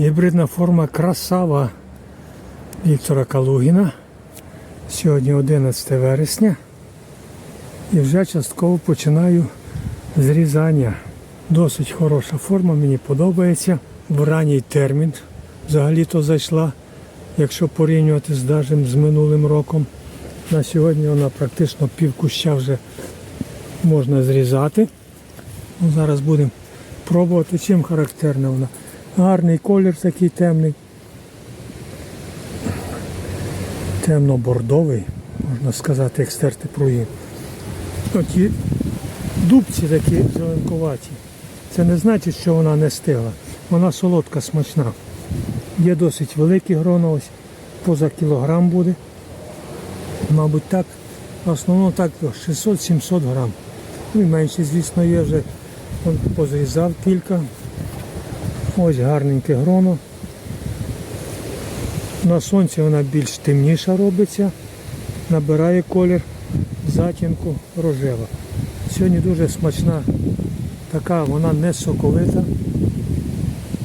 Гібридна форма красава Віктора Калугіна. Сьогодні 11 вересня. І вже частково починаю зрізання. Досить хороша форма, мені подобається. В ранній термін взагалі-то зайшла, якщо порівнювати з дажем з минулим роком. На сьогодні вона практично пів куща вже можна зрізати. Ну, зараз будемо пробувати, чим характерна вона. Гарний колір такий темний. Темно-бордовий, можна сказати, як стерти. Оті дубці такі зеленкуваті. Це не значить, що вона не стигла. Вона солодка, смачна. Є досить великі грона, ось поза кілограм буде. Мабуть, так. В основному так 600-700 грам. Ну і менше, звісно, є вже. Позрізав кілька. Ось гарненьке гроно. На сонці вона більш темніша робиться, набирає колір затінку рожева. Сьогодні дуже смачна така, вона не соковита,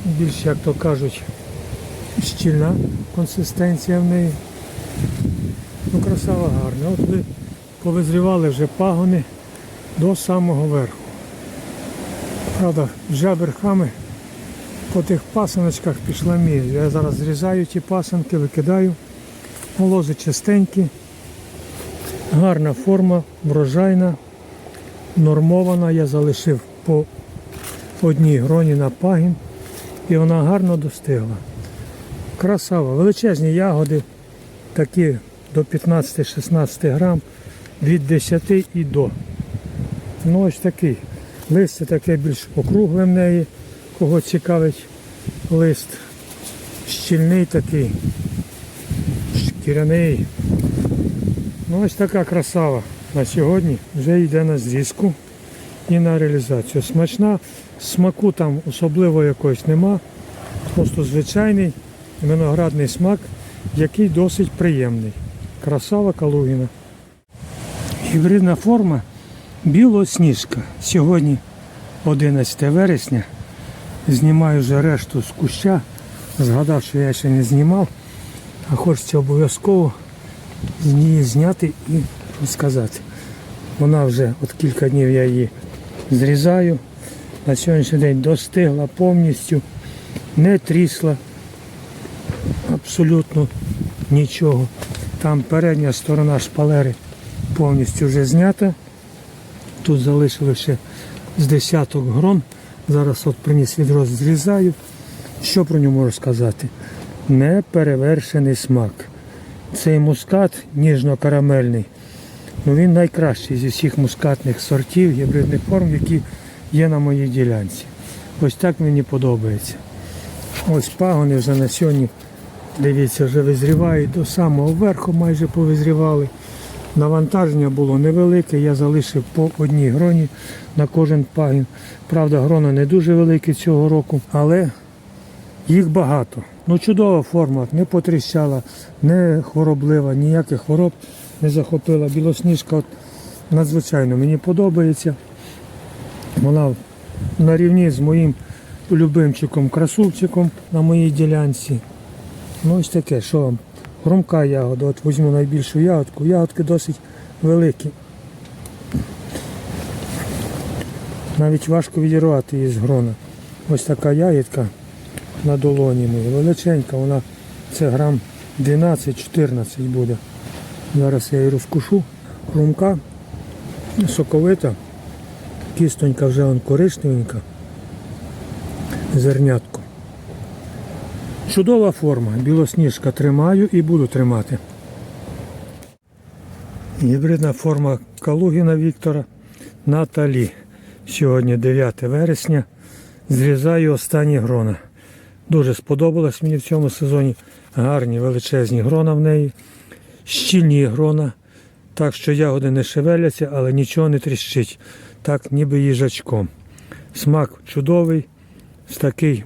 більш, як то кажуть, щільна консистенція в неї. Ну, красава гарна. От ви повизрівали вже пагони до самого верху. Правда, вже верхами по тих пасаночках пішла міль. Я зараз зрізаю ті пасанки, викидаю. Лози чистенькі, гарна форма, врожайна, нормована. Я залишив по одній гроні на пагін і вона гарно достигла. Красава, величезні ягоди, такі до 15-16 грам, від 10 і до. Ну ось такий. Листя таке більш округле в неї, кого цікавить лист. Щільний такий, шкіряний. Ну ось така красава на сьогодні вже йде на зрізку і на реалізацію. Смачна, смаку там особливо якогось нема. Просто звичайний виноградний смак, який досить приємний. Красава Калугіна. Гібридна форма білосніжка. Сьогодні 11 вересня. Знімаю вже решту з куща. Згадав, що я ще не знімав, а хочеться обов'язково з неї зняти і сказати. Вона вже от кілька днів я її зрізаю. На сьогоднішній день достигла повністю, не трісла абсолютно нічого. Там передня сторона шпалери повністю вже знята. Тут залишили ще з десяток грон. Зараз от приніс відро зрізаю. Що про нього можу сказати? Неперевершений смак. Цей мускат ніжно-карамельний. Ну він найкращий зі всіх мускатних сортів, гібридних форм, які є на моїй ділянці. Ось так мені подобається. Ось пагони вже на сьогодні, дивіться, вже визрівають до самого верху майже повизрівали. Навантаження було невелике, я залишив по одній гроні на кожен пагін. Правда, грона не дуже великі цього року, але їх багато. Ну чудова форма, не потріщала, не хвороблива, ніяких хвороб не захопила. Білосніжка от, надзвичайно мені подобається. Вона на рівні з моїм любимчиком, красунчиком на моїй ділянці. Ну ось таке, що вам. Громка ягода, от візьму найбільшу ягодку. Ягодки досить великі. Навіть важко відірвати її з грона. Ось така ягідка на долоні моїй. Величенька, вона це грам 12-14 буде. Зараз я її розкушу. Хрумка, соковита, кістонька вже вон коричневенька, зернятко. Чудова форма. Білосніжка тримаю і буду тримати. Гібридна форма Калугіна Віктора Наталі. Сьогодні 9 вересня. Зрізаю останні грона. Дуже сподобалось мені в цьому сезоні. Гарні величезні грона в неї. Щільні грона. Так що ягоди не шевеляться, але нічого не тріщить. Так, ніби їжачком. Смак чудовий, з такий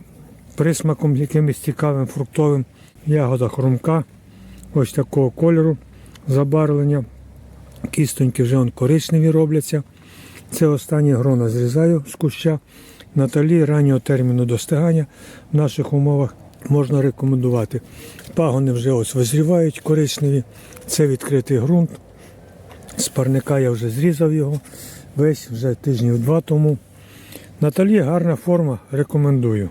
присмаком якимось цікавим, фруктовим. Ягода хрумка, ось такого кольору забарвлення. Кістоньки вже он коричневі робляться. Це останнє грона зрізаю з куща. Наталі раннього терміну достигання в наших умовах можна рекомендувати. Пагони вже ось визрівають коричневі. Це відкритий ґрунт. З парника я вже зрізав його весь вже тижнів два тому. Наталі гарна форма, рекомендую.